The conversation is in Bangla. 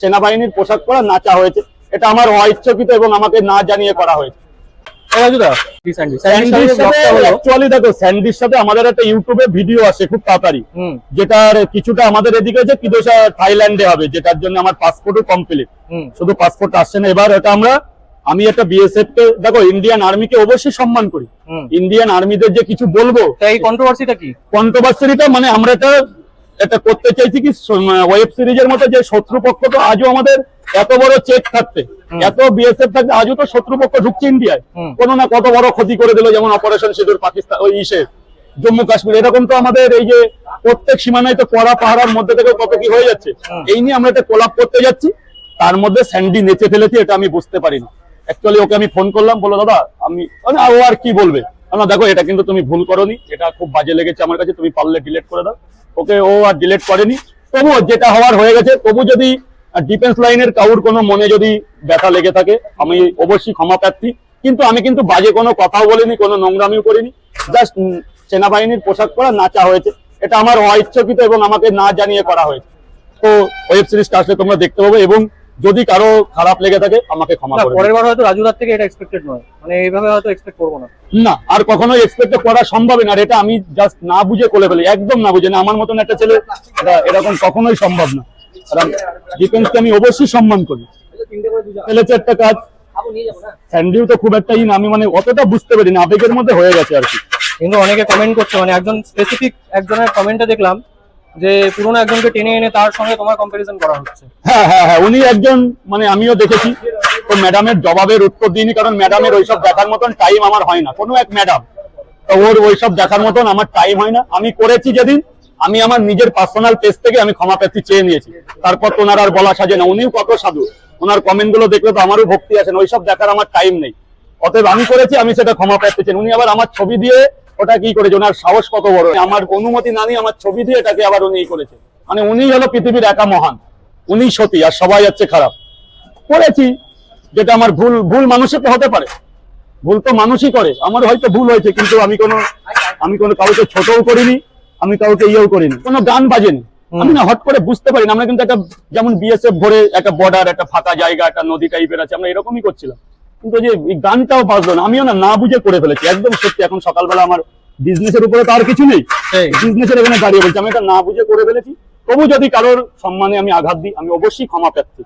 সেনাবাহিনীর পোশাক পরা নাচা হয়েছে। এটা আমার অইচ্ছাকৃত এবং আমাকে না জানিয়ে করা হয়েছে। স্যান্ডির সাথে আমাদের একটা ইউটিউবে ভিডিও খুব তাড়াতাড়ি। যেটার কিছুটা আমাদের এদিকে থাইল্যান্ডে হবে যেটার জন্য আমার পাসপোর্টও কমপ্লিট শুধু পাসপোর্ট আসছে না। এবার এটা আমরা আমি একটা বিএসএফ কে দেখো ইন্ডিয়ান আর্মিকে অবশ্যই সম্মান করি। হুম। ইন্ডিয়ান আর্মিদের যে কিছু বলব এই কন্ট্রোভার্সিটা কি? কন্ট্রোভার্সিটা মানে আমরা এটা এটা করতে চাইছি কি ওয়েব সিরিজের মতো যে শত্রুপক্ষ তো আজও আমাদের এত বড় চেক থাকতে এত বিএসএফ থাকতে আজও তো শত্রুপক্ষ ঢুকছে ইন্ডিয়ায়। কোনো না কত বড় ক্ষতি করে দিল যেমন অপারেশন সিঁদুর পাকিস্তান ওই ইসে জম্মু কাশ্মীর। এরকম তো আমাদের এই যে প্রত্যেক সীমানায় তো কড়া পাহারার মধ্যে থেকে কত কি হয়ে যাচ্ছে। এই নিয়ে আমরা একটা কোলাপ করতে যাচ্ছি। তার মধ্যে স্যান্ডি নেচে ফেলেছি এটা আমি বুঝতে পারিনি। অ্যাকচুয়ালি ওকে আমি ফোন করলাম বলো দাদা আমি মানে ও আর কি বলবে? না দেখো, এটা কিন্তু তুমি ভুল করনি। এটা খুব বাজে লেগেছে আমার কাছে, তুমি পারলে ডিলেট করে দাও। ওকে, ও আর ডিলেট করেনি। তবুও যেটা হওয়ার হয়ে গেছে, তবু যদি ডিফেন্স লাইনের কাউর কোনো মনে যদি ব্যথা লেগে থাকে, আমি অবশ্যই ক্ষমা প্রার্থী। কিন্তু আমি কিন্তু বাজে কোনো কথাও বলিনি, কোনো নোংরামিও করিনি। জাস্ট সেনাবাহিনীর পোশাক পরা নাচা হয়েছে। এটা আমার অইচ্ছাকৃত এবং আমাকে না জানিয়ে করা হয়েছে। তো ওয়েব সিরিজটা আসলে তোমরা দেখতে পাবে এবং যদি কারও খারাপ লেগে থাকে আমাকে ক্ষমা করে পরের বার হয়তো রাজুদার থেকে এটা এক্সপেক্টেড নয়। মানে এইভাবে হয়তো এক্সপেক্ট করব না। না আর কখনো এক্সপেক্ট করা সম্ভব না আর এটা আমি জাস্ট না বুঝে করে ফেলি একদম না বুঝে না। আমার মতন একটা ছেলে এটা এরকম কখনোই সম্ভব না। ডিফেন্সকে আমি অবশ্যই সম্মান করি। ফেলেছে একটা কাজ স্যান্ডিও তো খুব একটা না আমি মানে অতটা বুঝতে পারি না আবেগের মধ্যে হয়ে গেছে আর কি। কিন্তু অনেকে কমেন্ট করছে মানে একজন স্পেসিফিক একজনের কমেন্টে দেখলাম যে পুরোনো একজনকে টেনে এনে তার সঙ্গে তোমার কম্পারিজন করা হচ্ছে। হ্যাঁ হ্যাঁ হ্যাঁ উনি একজন মানে আমিও দেখেছি। তো ম্যাডামের জবাবের উত্তর দিইনি, কারণ ম্যাডামের ওইসব দেখার মতন টাইম আমার হয় না। কোনো এক ম্যাডাম তো ওর ওইসব দেখার মতন আমার টাইম হয় না। আমি করেছি যেদিন, আমি আমার নিজের পার্সোনাল পেজ থেকে আমি ক্ষমা প্রার্থী চেয়ে নিয়েছি। তারপর তো ওনার আর বলা সাজে না। উনিও কত সাধু। ওনার কমেন্টগুলো দেখলে তো আমারও ভক্তি আছে না। ওইসব দেখার আমার টাইম নেই। অতএব আমি করেছি আমি সেটা ক্ষমা চেন উনি আবার আমার ছবি দিয়ে ওটা কি করেছে? ওনার সাহস কত বড়? আমার অনুমতি না নিয়ে আমার ছবি দিয়ে এটাকে আবার উনি করেছে। মানে উনি হলো পৃথিবীর একা মহান। উনি সতী আর সবাই হচ্ছে খারাপ। করেছি যেটা আমার ভুল ভুল মানুষের তো হতে পারে। ভুল তো মানুষই করে। আমার হয়তো ভুল হয়েছে কিন্তু আমি কোনো আমি কোনো কাউকে ছোটও করিনি আমি কাউকে ইয়েও করিনি। কোনো গান বাজেনি। আমি না হট করে বুঝতে পারি না আমরা কিন্তু একটা যেমন বিএসএফ ভরে একটা বর্ডার একটা ফাঁকা জায়গা একটা নদী টাইপের আছে আমরা এরকমই করছিলাম। কিন্তু যে গানটাও বাজলো না আমিও না না বুঝে করে ফেলেছি। একদম সত্যি এখন সকালবেলা আমার বিজনেসের উপরে তো আর কিছু নেই। বিজনেসের এখানে দাঁড়িয়ে বলছি আমি এটা না বুঝে করে ফেলেছি। তবু যদি কারোর সম্মানে আমি আঘাত দিই আমি অবশ্যই ক্ষমা প্রার্থী।